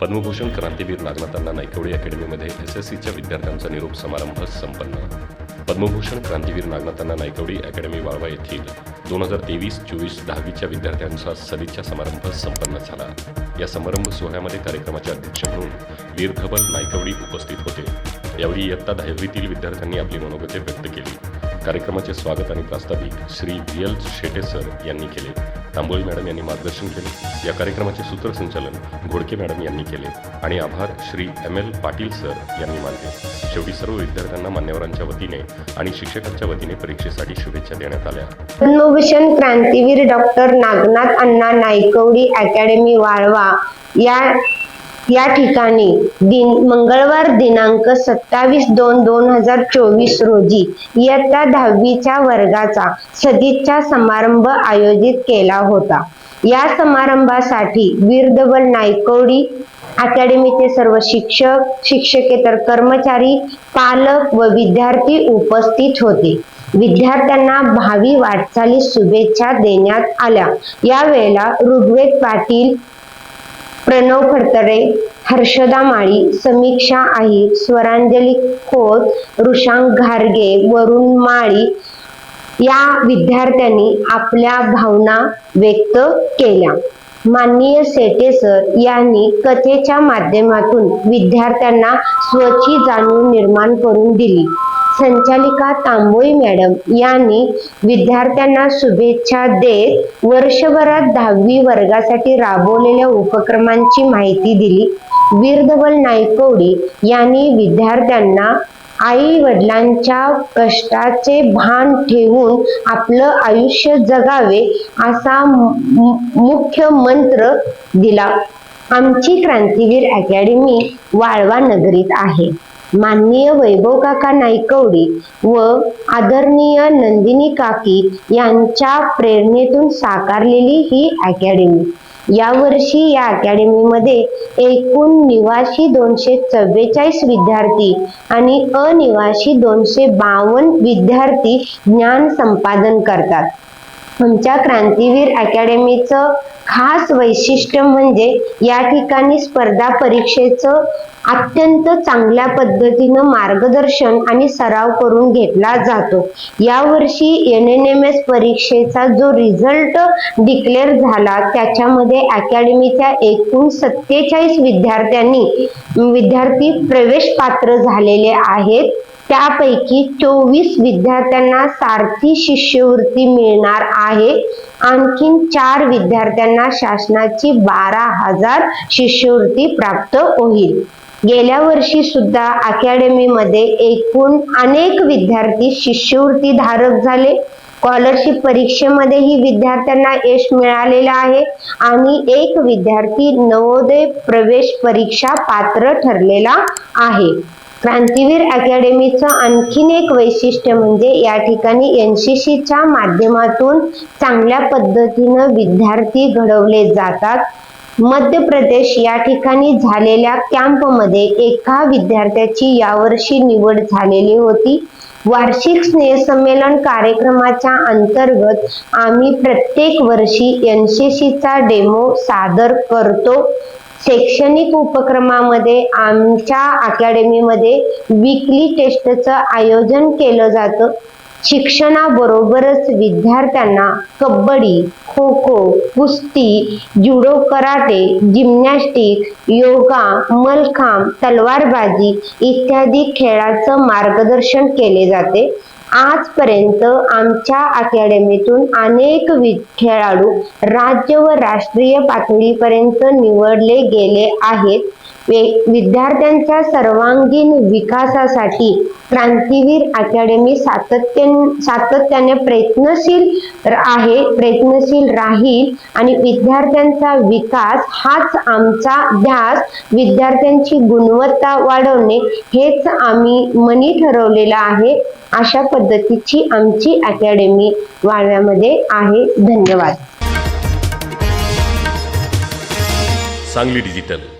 पद्मभूषण क्रांतीवीर नागनाथांना नायकवडी अकॅडमीमध्ये S S सीच्या विद्यार्थ्यांचा निरोप समारंभ संपन्न. पद्मभूषण क्रांतीवीर नागनाथांना नायकवडी अकॅडमी वाळवा येथील दोन हजार तेवीस चोवीस दहावीच्या विद्यार्थ्यांचा सदिच्छा समारंभ संपन्न झाला. या समारंभ सोहळ्यामध्ये कार्यक्रमाचे अध्यक्ष म्हणून वीर धबल नायकवडी उपस्थित होते. यावेळी इयत्ता दहावीतील विद्यार्थ्यांनी आपली मनोगते व्यक्त केली. कार्यक्रमाचे स्वागत आणि प्रास्ताविक Shri V L Shete sir यांनी केले. तांबोळी मॅडम यांनी मार्गदर्शन केले. या कार्यक्रमाचे सूत्रसंचालन घोडके मॅडम यांनी केले आणि आभार Shri M L Patil sir यांनी मानले. शेवटी सर्व विद्यार्थ्यांना मान्यवरांच्या वतीने आणि शिक्षकांच्या वतीने परीक्षेसाठी शुभेच्छा देण्यात आल्या. पद्मभूषण क्रांतीवीर डॉक्टर नागनाथ अण्णा नायकवडी अकॅडमी वाळवा या या ठिकाणी दिन मंगळवार दिनांक सत्तावीस दोन दोन हजार चोवीस रोजी इयत्ता दहावीच्या वर्गाचा सदिच्छा समारंभ आयोजित केला होता. या समारंभासाठी वीरदबल नायकवडी अकॅडमीचे सर्व शिक्षक शिक्षकेतर कर्मचारी पालक व विद्यार्थी उपस्थित होते. विद्यार्थ्यांना भावी वाटचाली शुभेच्छा देण्यात आल्या. यावेळेला ऋग्वेद पाटील प्रणव खडतरे हर्षदा माळी समीक्षा आहिर स्वरांजली खोत ऋषांक घारगे वरुण माळी या विद्यार्थ्यांनी आपल्या भावना व्यक्त केल्या. माननीय सेटे सर यांनी कथेच्या माध्यमातून विद्यार्थ्यांना स्वची जाणीव निर्माण करून दिली. संचालिका तांबोई मॅडम यांनी विद्यार्थ्यांना शुभेच्छा देत वर्षभरात दहावी वर्गासाठी राबवलेल्या उपक्रमांची माहिती दिली. वीरधवल नायकवडी यांनी विद्यार्थ्यांना आई वडिलांच्या कष्टाचे भान ठेवून आपलं आयुष्य जगावे असा मुख्य मंत्र दिला. आमची क्रांतीवीर अकॅडमी वाळवा नगरीत आहे. माननीय वैभव काका नायकवडी व आदरणीय नंदिनी काकी यांच्या प्रेरणेतून साकारलेली ही अकॅडमी. यावर्षी या अकॅडमीमध्ये एकूण निवासी दोनशे चव्वेचाळीस विद्यार्थी आणि अनिवासी दोनशे बावन्न विद्यार्थी ज्ञान संपादन करतात. आमच्या क्रांतीवीर अकॅडमीचं खास वैशिष्ट्य म्हणजे या ठिकाणी स्पर्धा परीक्षेचं अत्यंत चांगल्या पद्धतीनं मार्गदर्शन आणि सराव करून घेतला जातो. यावर्षी एन एन एम एस परीक्षेचा जो रिझल्ट डिक्लेअर झाला त्याच्यामध्ये अकॅडमीच्या एकूण सत्तेचाळीस विद्यार्थ्यांनी विद्यार्थी प्रवेश पात्र झालेले आहेत. त्यापैकी चोवीस विद्यार्थ्यांना सारथी शिष्यवृत्ती मिळणार आहे. आणखीन चार विद्यार्थ्यांना शासनाची बारा हजार शिष्यवृत्ती प्राप्त होईल. गेल्या वर्षी सुद्धा अकॅडमीमध्ये एकूण अनेक विद्यार्थी शिष्यवृत्ती धारक झाले. स्कॉलरशिप परीक्षेमध्येही विद्यार्थ्यांना यश मिळालेलं आहे आणि एक विद्यार्थी नवोदय प्रवेश परीक्षा पात्र ठरलेला आहे. क्रांतीवीर अकॅडमीचं आणखीन एक वैशिष्ट्य म्हणजे या ठिकाणी एनसीसीच्या माध्यमातून चांगल्या पद्धतीनं विद्यार्थी घडवले जातात. मध्य प्रदेश या ठिकाणी झालेल्या कॅम्पमध्ये एका विद्यार्थ्याची यावर्षी निवड झालेली होती. वार्षिक स्नेहसंमेलन कार्यक्रमाच्या अंतर्गत आम्ही प्रत्येक वर्षी एनसीसीचा डेमो सादर करतो. शैक्षणिक उपक्रमामध्ये आमच्या अकॅडमीमध्ये विकली टेस्टचं आयोजन केलं जातं. शिक्षणाबरोबरच विद्यार्थ्यांना कबड्डी खो खो कुस्ती judo karate gymnastic yoga mallakhamb तलवारबाजी इत्यादी खेळाचं मार्गदर्शन केले जाते. आजपर्यंत आमच्या अकॅडमीतून अनेक वि खेळाडू राज्य व राष्ट्रीय पातळीपर्यंत निवडले गेले आहेत. विद्यार्थ्यांच्या सर्वांगीण विकासासाठी क्रांतीवीर अकॅडमी सातत्याने सातत्याने प्रयत्नशील आहे प्रयत्नशील राहील आणि विद्यार्थ्यांचा विकास हाच आमचा ध्यास. विद्यार्थ्यांची गुणवत्ता वाढवणे हेच आम्ही मनी ठरवलेलं आहे अशा पद्धतीची आमची अकॅडमी वाळव्यामध्ये आहे. धन्यवाद. सांगली डिजिटल.